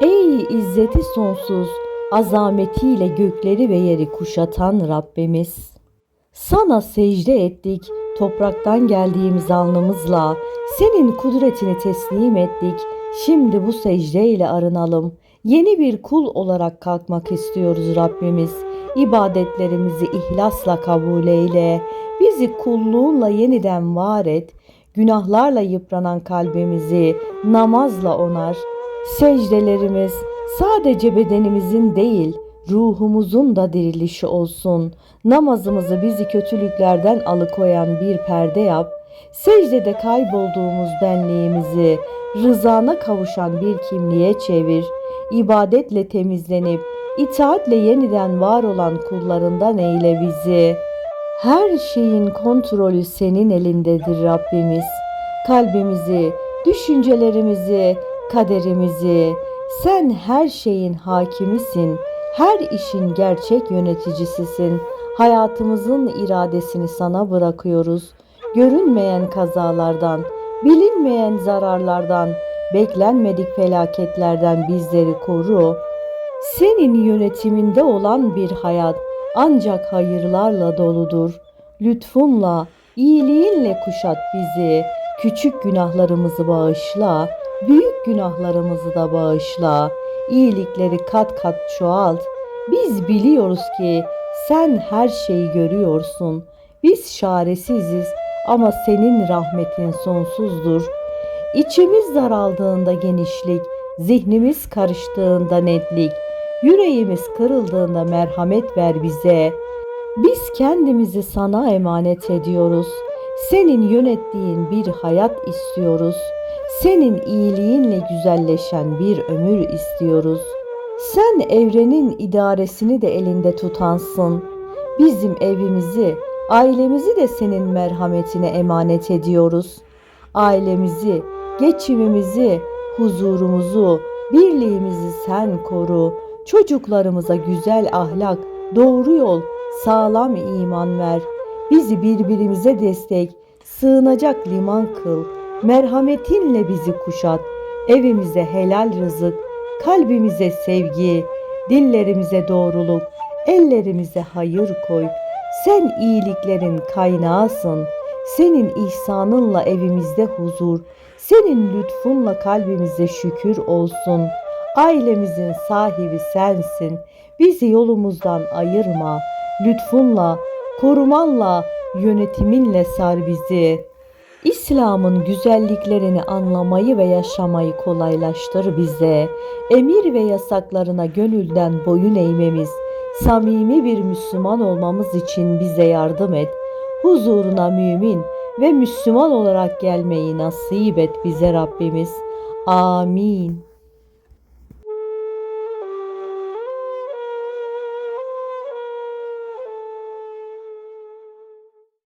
Ey izzeti sonsuz, azametiyle gökleri ve yeri kuşatan Rabbimiz. Sana secde ettik, topraktan geldiğimiz alnımızla, senin kudretini teslim ettik. Şimdi bu secdeyle arınalım. Yeni bir kul olarak kalkmak istiyoruz Rabbimiz. İbadetlerimizi ihlasla kabul eyle. Bizi kulluğunla yeniden var et. Günahlarla yıpranan kalbimizi namazla onar. Secdelerimiz sadece bedenimizin değil, ruhumuzun da dirilişi olsun. Namazımızı bizi kötülüklerden alıkoyan bir perde yap. Secdede kaybolduğumuz benliğimizi rızana kavuşan bir kimliğe çevir. İbadetle temizlenip itaatle yeniden var olan kullarından eyle bizi. Her şeyin kontrolü senin elindedir Rabbimiz. Kalbimizi, düşüncelerimizi, kaderimizi, sen her şeyin hakimisin. Her işin gerçek yöneticisisin. Hayatımızın iradesini sana bırakıyoruz. Görünmeyen kazalardan, bilinmeyen zararlardan, beklenmedik felaketlerden bizleri koru. Senin yönetiminde olan bir hayat ancak hayırlarla doludur. Lütfunla, iyiliğinle kuşat bizi. Küçük günahlarımızı bağışla, büyük günahlarımızı da bağışla. İyilikleri kat kat çoğalt. Biz biliyoruz ki sen her şeyi görüyorsun. Biz çaresiziz ama senin rahmetin sonsuzdur. İçimiz daraldığında genişlik, zihnimiz karıştığında netlik, yüreğimiz kırıldığında merhamet ver bize. Biz kendimizi sana emanet ediyoruz. Senin yönettiğin bir hayat istiyoruz. Senin iyiliğinle güzelleşen bir ömür istiyoruz. Sen evrenin idaresini de elinde tutansın. Bizim evimizi, ailemizi de senin merhametine emanet ediyoruz. Ailemizi, geçimimizi, huzurumuzu, birliğimizi sen koru. Çocuklarımıza güzel ahlak, doğru yol, sağlam iman ver. Bizi birbirimize destek, sığınacak liman kıl. Merhametinle bizi kuşat. Evimize helal rızık, kalbimize sevgi, dillerimize doğruluk, ellerimize hayır koy. Sen iyiliklerin kaynağısın. Senin ihsanınla evimizde huzur, senin lütfunla kalbimize şükür olsun. Ailemizin sahibi sensin. Bizi yolumuzdan ayırma. Lütfunla, korumanla, yönetiminle sar bizi. İslam'ın güzelliklerini anlamayı ve yaşamayı kolaylaştır bize. Emir ve yasaklarına gönülden boyun eğmemiz, samimi bir Müslüman olmamız için bize yardım et. Huzuruna mümin ve Müslüman olarak gelmeyi nasip et bize Rabbimiz. Amin.